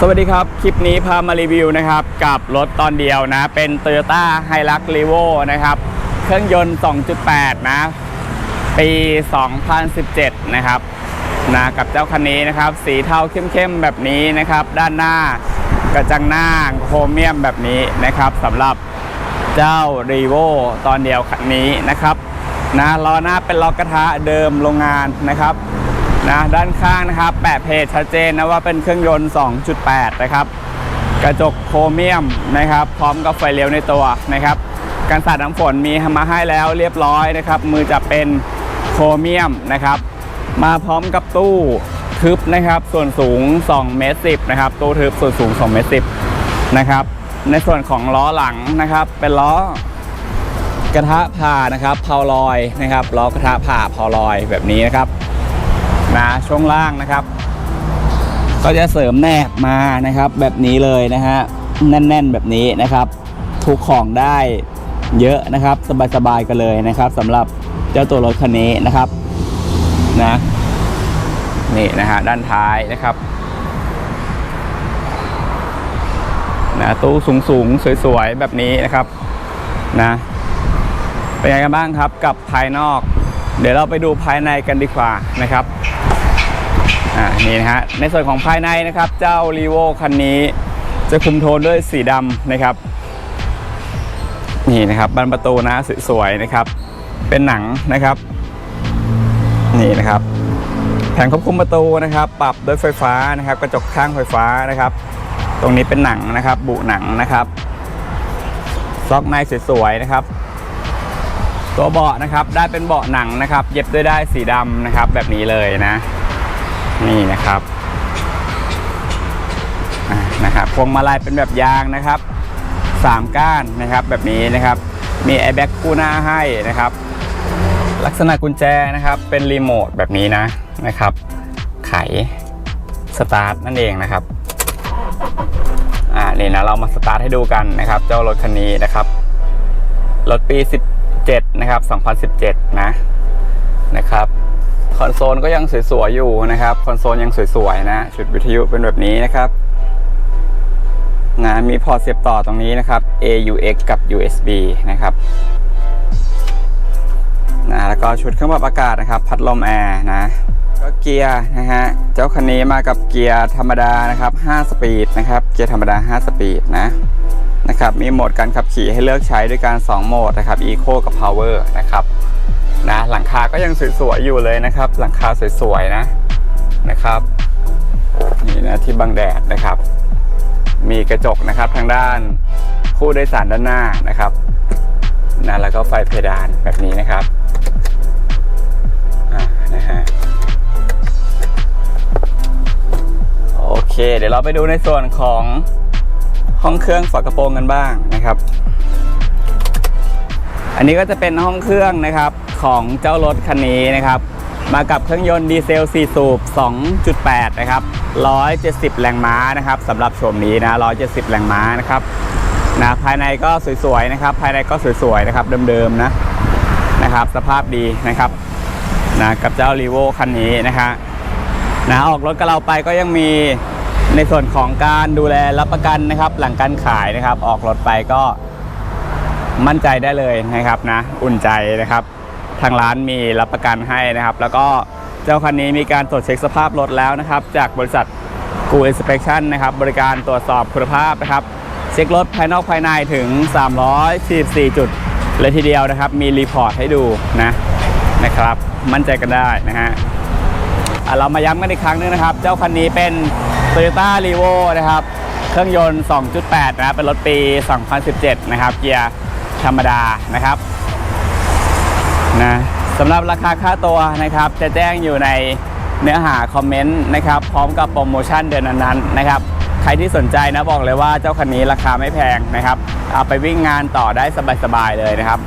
สวัสดีครับ คลิปนี้พามารีวิวนะครับ กับรถตอนเดียวนะ เป็น Toyota Hilux Revo นะครับ เครื่องยนต์ 2.8 นะ ปี 2017 นะครับนะกับเจ้าคันนี้นะครับ สีเทาเข้มๆ แบบนี้นะครับ ด้านหน้ากระจังหน้าโครเมียมแบบนี้นะครับสำหรับเจ้า Revo ตอนเดียวคันนี้นะครับนะล้อหน้าเป็นล้อกระทะเดิมโรงงานนะครับ นะด้านข้างนะครับแปะเพจชัดเจนนะว่าเป็นเครื่องยนต์ 2.8 นะครับ กระจกโครเมียมนะครับ พร้อมกับไฟเลี้ยวในตัวนะครับการสาดน้ำฝนมีมาให้แล้วเรียบร้อยนะครับ มือจะเป็นโครเมียมนะครับ มาพร้อมกับตู้ทึบนะครับ ส่วนสูง2เมตร10นะครับตู้ทึบส่วนสูง2เมตร10นะครับ ในส่วนของล้อหลังนะครับ เป็นล้อกระทะผ่านะครับเพาลอยนะครับล้อกระทะผ่าเพาลอยแบบนี้นะครับ นะช่วงล่างนะครับ ก็จะเสริมแนบมานะครับ แบบนี้เลยนะฮะแน่น ๆแบบนี้นะครับ ทุกของได้เยอะนะครับ สบายๆกันเลยนะครับสำหรับเจ้าตัวรถคันนี้นะครับนะนี่นะฮะด้านท้ายนะครับนะตู้สูงๆสวย ๆ แบบนี้นะครับนะเป็นไงกันบ้างครับกับภายนอก เดี๋ยวเราไปดูภายในกันดีกว่านะครับ นี่นะฮะในส่วนของภายในนะครับเจ้า r ีโวคันนี้จะคุมโทนด้วยสีดำนะครับ นี่นะครับบานประตูนะสวยๆนะครับ เป็นหนังนะครับ นี่นะครับแผงควบคุมประตูนะครับ ปรับด้วยไฟฟ้านะครับ กระจกข้างไฟฟ้านะครับ ตรงนี้เป็นหนังนะครับ บุหนังนะครับซอกในสวยๆนะครับ ตัวเบาะนะครับได้เป็นเบาะหนังนะครับ เย็บด้วยได้ายสีดำนะครับ แบบนี้เลยนะ นี่นะครับนะครับพวงมาลัยเป็นแบบยางนะครับสามก้านนะครับแบบนี้นะครับ มีแอร์แบ็กคู่หน้าให้นะครับ ลักษณะกุญแจนะครับเป็นรีโมทแบบนี้นะนะครับ ไขสตาร์ทนั่นเองนะครับอ่านี่นะเรามาสตาร์ทให้ดูกันนะครับ เจ้ารถคันนี้นะครับรถปี 17 นะครับ 2017 นะนะครับ คอนโซลก็ยังสวยๆอยู่นะครับ คอนโซลยังสวยๆนะชุดวิทยุเป็นแบบนี้นะครับนะมีพอร์ตเสียบต่อตรงนี้นะครับ AUX กับ USB นะครับนะแล้วก็ชุดเครื่องปรับอากาศนะครับ พัดลมแอร์นะก็เกียร์นะฮะเจ้าคันนี้มากับเกียร์ธรรมดานะครับ 5 สปีดนะครับ เกียร์ธรรมดา 5 สปีดนะนะครับ มีโหมดการขับขี่ให้เลือกใช้ด้วยการ 2 โหมดนะครับ Eco กับ Power นะครับ นะหลังคาก็ยังสวยๆอยู่เลยนะครับ หลังคาสวยๆนะนะครับนี่นะที่บังแดดนะครับ มีกระจกนะครับทางด้านผู้โดยสารด้านหน้านะครับนะแล้วก็ไฟเพดานแบบนี้นะครับอ่านะฮะโอเค เดี๋ยวเราไปดูในส่วนของห้องเครื่องฝากระโปรงกันบ้างนะครับ อันนี้ก็จะเป็นห้องเครื่องนะครับ ของเจ้ารถคันนี้นะครับ มากับเครื่องยนต์ดีเซล 4 สูบ 2.8 นะครับ 170 แรงม้านะครับสำหรับโฉมนี้นะ 170 แรงม้านะครับนะภายในก็สวยๆนะครับ ภายในก็สวยๆนะครับเดิมๆนะนะครับ สภาพดีนะครับนะกับเจ้ารีโวคันนี้นะฮะนะออกรถกับเราไปก็ยังมีในส่วนของการดูแลรับประกันนะครับ หลังการขายนะครับ ออกรถไปก็มั่นใจได้เลยนะครับนะ อุ่นใจนะครับ ทางร้านมีรับประกันให้นะครับ แล้วก็เจ้าคันนี้มีการตรวจเช็คสภาพรถแล้วนะครับ จากบริษัทกูอินสเป t ชันนะครับ บริการตรวจสอบคุณภาพนะครับ เช็ครถภายนอกภายในถึง 344 จุดเลยทีเดียวนะครับ มีรีพอร์ตให้ดูนะนะครับ มั่นใจกันได้นะฮะเรามาย้ำกันอีกครั้งนึงนะครับ เจ้าคันนี้เป็น Toyota r e v o นะครับ เครื่องยนต์ 2.8 นะครับเป็นรถปี 2017 นะครับ เกียร์ธรรมดานะครับ นะสำหรับราคาค่าตัวนะครับ จะแจ้งอยู่ในเนื้อหาคอมเมนต์นะครับพร้อมกับโปรโมชั่นเดือนนั้นๆนะครับ ใครที่สนใจนะบอกเลยว่าเจ้าคันนี้ราคาไม่แพงนะครับเอาไปวิ่งงานต่อได้สบายๆเลยนะครับ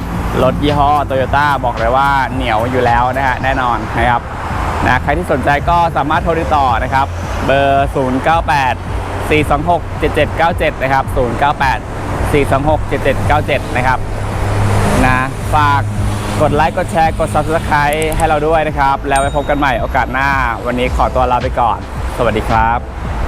รถยี่ห้อโตโยต้าบอกเลยว่าเหนียวอยู่แล้วนะฮะแน่นอนนะครับนะใครที่สนใจก็สามารถโทรติดต่อนะครับ เบอร์ 098 426 7797 นะครับ 098 426 7797 นะครับนะฝาก กดไลค์กดแชร์กด Subscribe ให้เราด้วยนะครับ แล้วไว้พบกันใหม่โอกาสหน้า วันนี้ขอตัวลาไปก่อน สวัสดีครับ